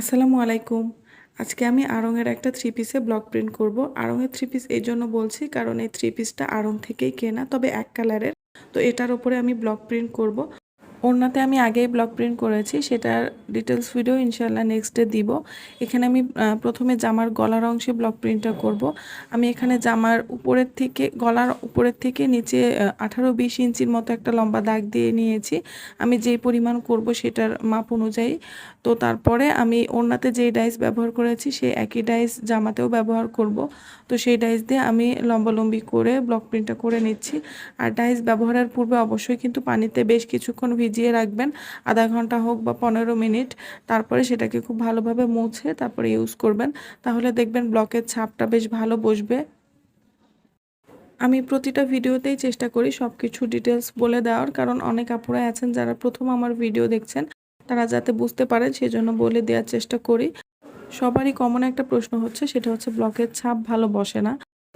আসসালামু আলাইকুম। আজকে আমি আড়ংয়ের একটা থ্রি পিসে ব্লক প্রিন্ট করব। আড়ংয়ের থ্রি পিস এই জন্য বলছি, কারণ এই থ্রি পিসটা আড়ং থেকেই কেনা, তবে এক কালারের তো এটার ওপরে আমি ব্লক প্রিন্ট করব। ওড়নাতে আমি আগেই ব্লক প্রিন্ট করেছি, সেটার ডিটেলস ভিডিও ইনশাল্লাহ নেক্সট ডে দিব। এখানে আমি প্রথমে জামার গলার অংশে ব্লক প্রিন্টটা করব। আমি এখানে জামার উপরের থেকে, গলার উপরের থেকে নিচে আঠারো বিশ ইঞ্চির মতো একটা লম্বা দাগ দিয়ে নিয়েছি। আমি যেই পরিমাণ করব সেটার মাপ অনুযায়ী। তো তারপরে আমি ওড়নাতে যেই ডাইস ব্যবহার করেছি, সেই একই ডাইস জামাতেও ব্যবহার করব। তো সেই ডাইস দিয়ে আমি লম্বালম্বি করে ব্লক প্রিন্টটা করে নিচ্ছি। আর ডাইস ব্যবহারের পূর্বে অবশ্যই কিন্তু পানিতে বেশ কিছুক্ষণ ভিজিয়ে রাখবেন, আধা ঘণ্টা হোক বা পনেরো মিনিট। তারপরে সেটাকে খুব ভালোভাবে মুছে তারপরে ইউজ করবেন। তাহলে দেখবেন ব্লকের ছাপটা বেশ ভালো বসবে। আমি প্রতিটা ভিডিওতেই চেষ্টা করি সব কিছু ডিটেলস বলে দেওয়ার, কারণ অনেক আপুরাই আছেন যারা প্রথম আমার ভিডিও দেখছেন, তারা যাতে বুঝতে পারেন সেজন্য বলে দেওয়ার চেষ্টা করি। সবারই কমন একটা প্রশ্ন হচ্ছে, সেটা হচ্ছে ব্লকের ছাপ ভালো বসে না।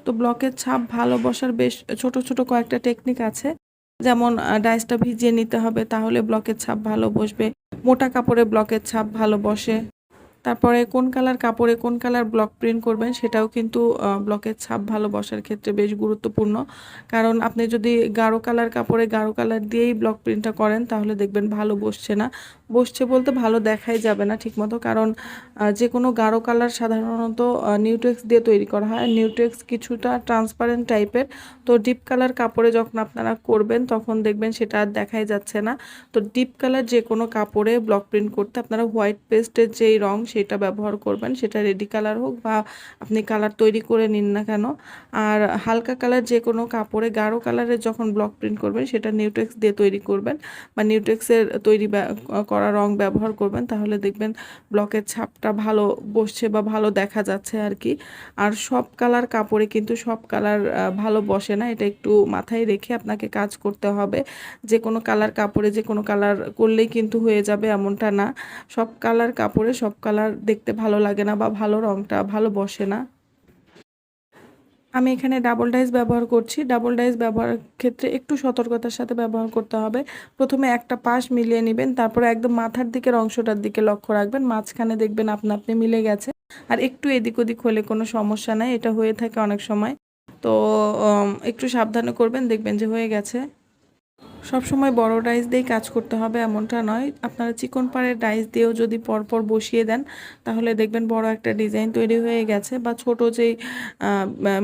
তো ব্লকের ছাপ ভালো বসার বেশ ছোট ছোট কয়েকটা টেকনিক আছে। যেমন ডাইসটা ভিজিয়ে নিতে হবে, তাহলে ব্লকের ছাপ ভালো বসবে। মোটা কাপড়ে ব্লকের ছাপ ভালো বসে। তারপরে কোন কালার কাপড়ে কোন কালার ব্লক প্রিন্ট করবেন সেটাও কিন্তু ব্লকের ছাপ ভালো বসার ক্ষেত্রে বেশ গুরুত্বপূর্ণ। কারণ আপনি যদি গাঢ় কালার কাপড়ে গাঢ় কালার দিয়েই ব্লক প্রিন্টটা করেন তাহলে দেখবেন ভালো বসছে না। বসছে বলতে ভালো দেখাই যাবে না ঠিকমতো, কারণ যে কোনো গাঢ় কালার সাধারণত নিউটেক্স দিয়ে তৈরি করা হয়। নিউটেক্স কিছুটা ট্রান্সপারেন্ট টাইপের। তো ডিপ কালার কাপড়ে যখন আপনারা করবেন তখন দেখবেন সেটা আর দেখাই যাচ্ছে না। তো ডিপ কালার যে কোনো কাপড়ে ব্লক প্রিন্ট করতে আপনারা হোয়াইট পেস্টের যেই রং সেটা ব্যবহার করবেন, সেটা রেডি কালার হোক বা আপনি কালার তৈরি করে নিন না কেন। আর হালকা কালার যে কোনো কাপড়ে, গাঢ় কালারের যখন ব্লক প্রিন্ট করবেন, সেটা নিউটেক্স দিয়ে তৈরি করবেন বা নিউটেক্সের তৈরি করা রং ব্যবহার করবেন, তাহলে দেখবেন ব্লকের ছাপটা ভালো বসছে বা ভালো দেখা যাচ্ছে আর কি। আর সব কালার কাপড়ে কিন্তু সব কালার ভালো বসে না, এটা একটু মাথায় রেখে আপনাকে কাজ করতে হবে। যে কোনো কালার কাপড়ে যে কোনো কালার করলেই কিন্তু হয়ে যাবে এমনটা না। সব কালার কাপড়ে সব কালার দেখতে ভালো লাগে না বা ভালো রংটা, ভালো বসে না। আমি এখানে ডাবল ডাইস ব্যবহার করছি। ডাবল ডাইস ব্যবহার ক্ষেত্রে একটু সতর্কতার সাথে ব্যবহার করতে হবে। প্রথমে একটা পাশ মিলিয়ে নেবেন, তারপরে একদম মাথার দিকের অংশটার দিকে লক্ষ্য রাখবেন। মাঝখানে দেখবেন আপনা আপনি মিলে গেছে। আর একটু এদিক ওদিক হলে কোনো সমস্যা নাই, এটা হয়ে থাকে অনেক সময়। তো একটু সাবধানে করবেন, দেখবেন যে হয়ে গেছে। সব সময় বড় ডাইস দিয়েই কাজ করতে হবে এমনটা নয়। আপনারা চিকন পাড়ের ডাইস দিয়েও যদি পরপর বসিয়ে দেন, তাহলে দেখবেন বড় একটা ডিজাইন তৈরি হয়ে গেছে বা ছোট যেই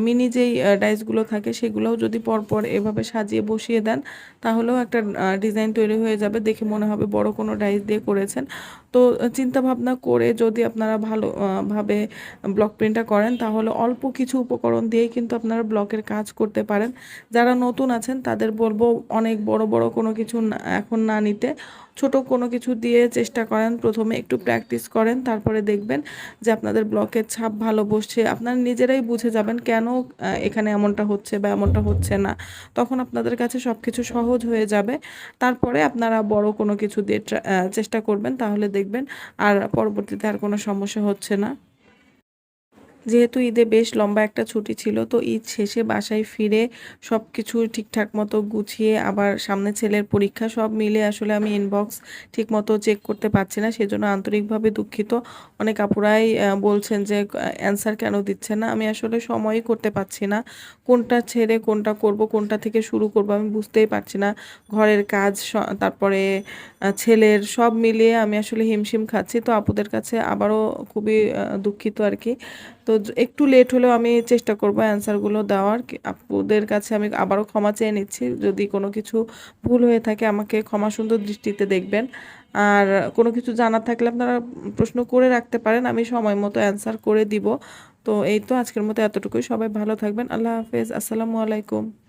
মিনি যেই ডাইসগুলো থাকে সেগুলোও যদি পরপর এভাবে সাজিয়ে বসিয়ে দেন, তাহলেও একটা ডিজাইন তৈরি হয়ে যাবে। দেখে মনে হবে বড় কোনো ডাইস দিয়ে করেছেন। তো চিন্তা ভাবনা করে যদি আপনারা ভালো ভাবে ব্লক প্রিন্টটা করেন, তাহলে অল্প কিছু উপকরণ দিয়েই কিন্তু আপনারা ব্লকের কাজ করতে পারেন। যারা নতুন আছেন, তাদের বলব অনেক বড় বড় কোনো কিছু এখন না নিতে। ছোট কোনো কিছু দিয়ে চেষ্টা করেন, প্রথমে একটু প্র্যাকটিস করেন, তারপরে দেখবেন যে আপনাদের ব্লকের ছাপ ভালো বসছে। আপনারা নিজেরাই বুঝে যাবেন কেন এখানে এমনটা হচ্ছে বা এমনটা হচ্ছে না। তখন আপনাদের কাছে সব কিছু সহজ হয়ে যাবে। তারপরে আপনারা বড় কোনো কিছু দিয়ে চেষ্টা করবেন, তাহলে দেখবেন আর পরবর্তীতে আর কোনো সমস্যা হচ্ছে না। যেহেতু ঈদে বেশ লম্বা একটা ছুটি ছিল, তো ঈদ শেষে বাসায় ফিরে সব কিছু ঠিকঠাক মতো গুছিয়ে আবার সামনে ছেলের পরীক্ষা সব মিলে আসলে আমি ইনবক্স ঠিক মতো চেক করতে পারছি না, সেজন্য আন্তরিকভাবে দুঃখিত। অনেক আপুরাই বলছেন যে অ্যান্সার কেন দিচ্ছে না? আমি আসলে সময়ই করতে পারছি না। কোনটা ছেড়ে কোনটা করব, কোনটা থেকে শুরু করব আমি বুঝতেই পারছি না। ঘরের কাজ তারপরে ছেলের সব মিলিয়ে আমি আসলে হিমশিম খাচ্ছি, তো আপুদের কাছে আবারও খুবই দুঃখিত আর কি তো একটু লেট হলেও আমি চেষ্টা করব অ্যান্সারগুলো দেওয়ার। আপুদের কাছে আমি আবারও ক্ষমা চেয়ে নিচ্ছি। যদি কোনো কিছু ভুল হয়ে থাকে আমাকে ক্ষমা সুন্দর দৃষ্টিতে দেখবেন। আর কোনো কিছু জানার থাকলে আপনারা প্রশ্ন করে রাখতে পারেন, আমি সময় মতো অ্যান্সার করে দিব। তো এই তো আজকের মতো এতটুকুই। সবাই ভালো থাকবেন। আল্লাহ হাফেজ। আসসালামু আলাইকুম।